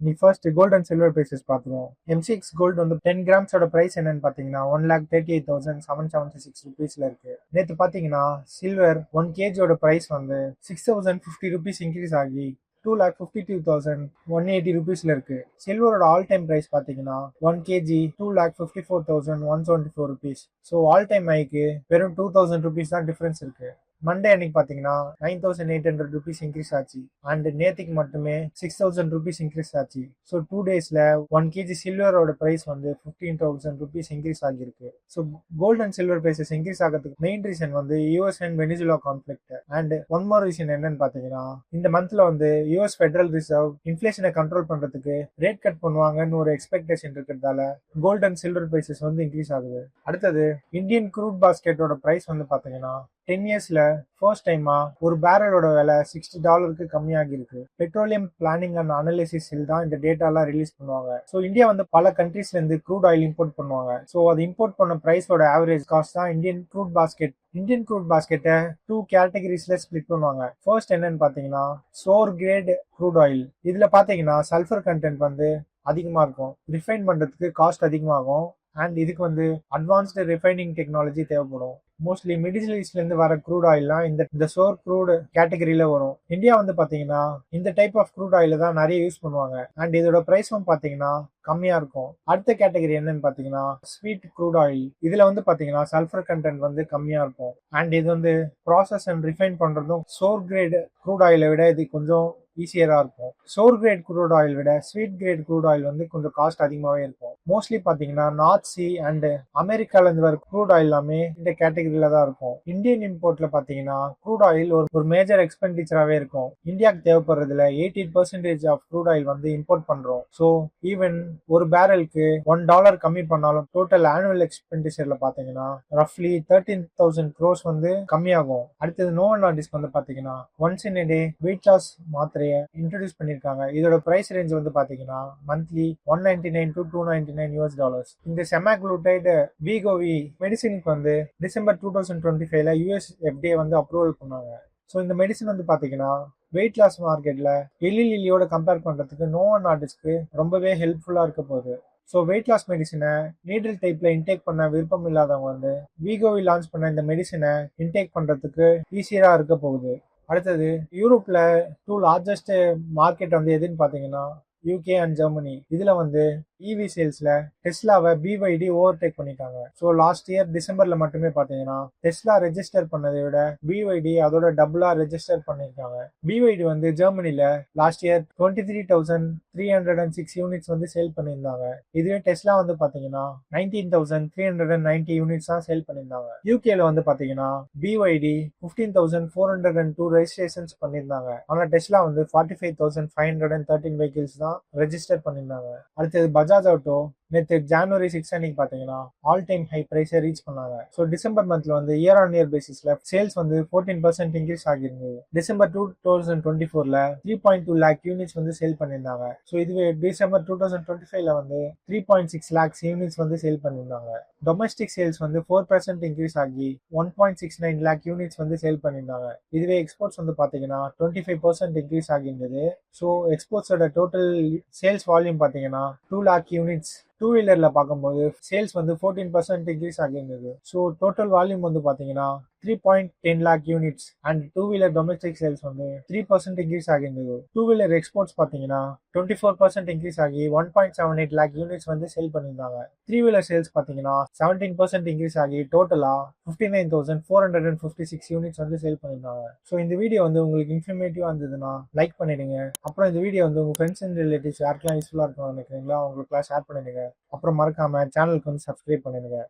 நீ first gold and silver prices பார்த்துருவோம் MCX gold வந்து டென் கிராம்ஸோட ப்ரைஸ் என்னன்னு பார்த்தீங்கன்னா one lakh thirty eight thousand seven seventy six ருபீஸில் இருக்கு. நேற்று பார்த்தீங்கன்னா சில்வர் ஒன் கேஜியோட ப்ரைஸ் வந்து six thousand fifty rupees increase ஆகி two lakh fifty two thousand one eighty ருபீஸில் இருக்கு. சில்வரோட ஆல் டைம் ப்ரைஸ் பார்த்தீங்கன்னா one kg two lakh fifty four thousand one seventy four rupees so all time ஐக்கு வெறும் two thousand rupees தான் difference இருக்கு. Monday அன்னைக்கு பார்த்தீங்கன்னா nine thousand eight hundred rupees increase ஆச்சு. அண்ட் நேத்துக்கு மட்டுமே சிக்ஸ் தௌசண்ட் ருபீஸ் இன்க்ரீஸ் ஆச்சு. ஸோ டூ டேஸில் ஒன் கேஜி சில்வரோட ப்ரைஸ் வந்து ஃபிஃப்டீன் தௌசண்ட் ருபீஸ் இன்க்ரீஸ் ஆகியிருக்கு. So gold and silver prices increase ஆகிறதுக்கு மெயின் ரீசன் வந்து US and Venezuela conflict and one more reason என்னன்னு பார்த்தீங்கன்னா இந்த மந்த்ல வந்து யூஎஸ் ஃபெடரல் ரிசர்வ் இன்ஃபிளேஷனை கண்ட்ரோல் பண்ணுறதுக்கு ரேட் கட் பண்ணுவாங்கன்னு ஒரு எக்ஸ்பெக்டேஷன் இருக்கிறதால கோல்ட் அண்ட் சில்வர் ப்ரைஸஸ் வந்து இன்க்ரீஸ் ஆகுது. அடுத்தது இந்தியன் க்ரூட் பாஸ்கெட்டோட ப்ரைஸ் வந்து பார்த்தீங்கன்னா டென் இயர்ஸ்ல ஃபர்ஸ்ட் டைமா ஒரு பேரலோட விலை சிக்ஸ்டி டாலருக்கு கம்மியாகி இருக்கு பெட்ரோலியம் பிளானிங் அண்ட் அனாலிசிஸில் தான் இந்த டேட்டாலாம் ரிலீஸ் பண்ணுவாங்க. ஸோ இந்தியா வந்து பல கண்ட்ரீஸ்ல இருந்து க்ரூட் ஆயில் இம்போர்ட் பண்ணுவாங்க. ஸோ அது இம்போர்ட் பண்ண ப்ரைஸோட ஆவரேஜ் காஸ்ட் தான் Indian crude basket Indian crude பாஸ்கெட்டை two கேட்டகரிஸ்ல ஸ்பிளிட் பண்ணுவாங்க. ஃபர்ஸ்ட் என்னன்னு பார்த்தீங்கன்னா சோர் கிரேட் க்ரூட் ஆயில் இதுல பார்த்தீங்கன்னா சல்ஃபர் கண்டென்ட் வந்து அதிகமாக இருக்கும். ரிஃபைன் பண்ணுறதுக்கு காஸ்ட் அதிகமாகும். அண்ட் இதுக்கு வந்து அட்வான்ஸ்டு ரிஃபைனிங் டெக்னாலஜி தேவைப்படும். மோஸ்ட்லி மிடில் ஈஸ்ட்ல இருந்து வர க்ரூட் ஆயில்லாம் இந்த இந்த சோர் க்ரூடு கேட்டகரியில வரும். இந்தியா வந்து பாத்தீங்கன்னா இந்த டைப் ஆஃப் க்ரூட் ஆயில் தான் நிறைய யூஸ் பண்ணுவாங்க. அண்ட் இதோட பிரைஸும் பாத்தீங்கன்னா கம்மியா இருக்கும். அடுத்த கேட்டகரி என்னன்னு பாத்தீங்கன்னா ஸ்வீட் க்ரூட் ஆயில் இதுல வந்து பாத்தீங்கன்னா சல்ஃபர் கண்டென்ட் வந்து கம்மியா இருக்கும். அண்ட் இது வந்து ப்ராசஸ் அண்ட் ரிஃபைன் பண்றதும் சோர் கிரேடு க்ரூட் ஆயிலை விட இது கொஞ்சம் ஈஸியராக இருக்கும். சோர் கிரேட் க்ரூட் ஆயில் விட ஸ்வீட் கிரேட் க்ரூட் ஆயில் வந்து கொஞ்சம் காஸ்ட் அதிகமாகவே இருக்கும். மோஸ்ட்லி பார்த்தீங்கன்னா நார்த் சி அண்ட் அமெரிக்காலேருந்து வர க்ரூட் ஆயில் எல்லாமே இந்த கேட்டகரியில தான் இருக்கும். இந்தியன் இம்போர்ட்ல பார்த்தீங்கன்னா க்ரூட் ஆயில் ஒரு ஒரு மேஜர் எக்ஸ்பெண்டிச்சராகவே இருக்கும். இந்தியாவுக்கு தேவைப்படுறதுல eighteen percentage of crude oil வந்து இம்போர்ட் பண்றோம். ஸோ ஈவன் ஒரு பேரலுக்கு ஒன் டாலர் கம்மி பண்ணாலும் டோட்டல் ஆனுவல் எக்ஸ்பெண்டிச்சர்ல பார்த்தீங்கன்னா ரஃப்லி தேர்ட்டீன் தௌசண்ட் க்ரோஸ் வந்து கம்மியாகும். அடுத்தது நோ நாட்டிஸ்க்கு வந்து பார்த்தீங்கன்னா once in day weight loss மாத்திரையை இன்ட்ரடியூஸ் பண்ணியிருக்காங்க இதோட பிரைஸ் ரேஞ்ச் வந்து பார்த்தீங்கன்னா monthly one ninety nine to two ninety nine US dollars இந்த செமாக்ளூட்டைடு விகோவி மெடிசினுக்கு வந்து டிசம்பர் டூ தௌசண்ட் டுவெண்ட்டி ஃபைவ்ல யூஎஸ் எஃப்டிஏ வந்து அப்ரூவல் பண்ணாங்க. ஸோ இந்த மெடிசன் வந்து பார்த்தீங்கன்னா வெயிட் லாஸ் மார்க்கெட்டில் எலி லிலியோட கம்பேர் பண்ணுறதுக்கு நோவன் ஆர்டிஸ்க்கு ரொம்பவே ஹெல்ப்ஃபுல்லாக இருக்க போகுது. ஸோ வெயிட் லாஸ் மெடிசனை நீடில் டைப்பில் இன்டேக் பண்ண விருப்பம் இல்லாதவங்க வந்து வீகோவி லான்ச் பண்ண இந்த மெடிசனை இன்டேக் பண்ணுறதுக்கு ஈஸியாக இருக்க போகுது. அடுத்தது யூரோப்பில் டூ லார்ஜஸ்ட் மார்க்கெட் வந்து எதுன்னு பார்த்தீங்கன்னா யூகே அண்ட் ஜெர்மனி இதில் வந்து இவி சேல்ஸ்ல டெஸ்லாவை பிவைடி ஓவர் டேக் பண்ணிட்டாங்க. ஸோ லாஸ்ட் இயர் டிசம்பர்ல மட்டுமே பாத்தீங்கன்னா டெஸ்லா ரெஜிஸ்டர் பண்ணதை விட பிவைடி அதோட டபுளா ரெஜிஸ்டர் பண்ணியிருக்காங்க. பிவைடி வந்து ஜெர்மனில last year twenty three thousand three hundred and six units வந்து சேல் பண்ணியிருந்தாங்க. இதுவே டெஸ்லா வந்து பாத்தீங்கன்னா nineteen thousand three hundred and ninety units தான் சேல் பண்ணியிருந்தாங்க. யூகேல வந்து பாத்தீங்கன்னா BYD fifteen thousand four hundred and two registrations பண்ணியிருந்தாங்க. ஆனா டெஸ்லா வந்து forty five thousand five hundred and thirteen vehicles தான் ரெஜிஸ்டர் பண்ணியிருந்தாங்க. அடுத்தது मजाच आवडतो நேற்று ஜான்வரி சிக்ஸ் அன்னைக்கு பார்த்தீங்கன்னா ஆல் டைம் ஹை ப்ரைஸை ரீச் பண்ணாங்க. ஸோ டிசம்பர் மந்த்ல வந்து இயர் ஆன் இயர் பேசிஸ்ல சேல்ஸ் வந்து ஃபோர்டீன் பர்சன்ட் இன்க்ரீஸ் ஆகியிருந்தது டிசம்பர் டூ தௌசண்ட் டுவெண்ட்டி ஃபோர்ல three point two lakh units வந்து சேல் பண்ணியிருந்தாங்க. ஸோ இதுவே டிசம்பர் டூ தௌசண்ட் டுவெண்ட்டி ஃபைவ்ல வந்து three point six lakhs units வந்து சேல் பண்ணியிருந்தாங்க. டொமஸ்டிக் சேல்ஸ் வந்து ஃபோர் பர்சன்ட் இன்க்ரீஸ் ஆகி one point six nine lakh units வந்து சேல் பண்ணியிருந்தாங்க. இதுவே எக்ஸ்போர்ட்ஸ் வந்து பார்த்தீங்கன்னா டுவெண்ட்டி ஃபைவ் பர்சன்ட் இன்க்ரீஸ் ஆகியிருந்தது ஸோ எக்ஸ்போர்ட்ஸோட டோட்டல் சேல்ஸ் வால்யூம் பார்த்தீங்கன்னா டூ லேக் யூனிட்ஸ் டூ வீலரில் பார்க்கும்போது சேல்ஸ் வந்து ஃபோர்டீன் பர்சன்ட் இன்க்ரீஸ் ஆகியிருந்தது. ஸோ டோட்டல் வால்யூம் வந்து பார்த்தீங்கன்னா three point ten lakh units and two wheeler domestic sales வந்து த்ரீ பர்சன்ட் இன்க்ரீஸ் ஆகியிருந்தது டூ வீலர் எக்ஸ்போர்ட்ஸ் பார்த்தீங்கன்னா டுவெண்ட்டி ஃபோர் பர்சன்ட் இன்க்ரீஸ் ஆகி one point seven eight lakh units வந்து sale பண்ணியிருந்தாங்க. Three wheeler sales பார்த்தீங்கன்னா seventeen percent increase ஆகி டோட்டலாக fifty nine thousand four hundred and fifty six units வந்து sale பண்ணியிருந்தாங்க. ஸோ இந்த வீடியோ வந்து உங்களுக்கு இன்ஃபர்மேட்டிவாக இருந்ததுன்னா லைக் பண்ணிடுங்க. அப்புறம் இந்த வீடியோ வந்து உங்கள் ஃப்ரெண்ட்ஸ் அண்ட் ரிலேட்டிவ்ஸ் யாருக்கெல்லாம் யூஸ்ஃபுல்லாக இருக்கணும்னு நினைக்கிறீங்களா அவங்களுக்குலாம் ஷேர் பண்ணிடுங்க. அப்புறம் மறக்காம சேனலுக்கு வந்து சப்ஸ்கிரைப் பண்ணிடுங்க.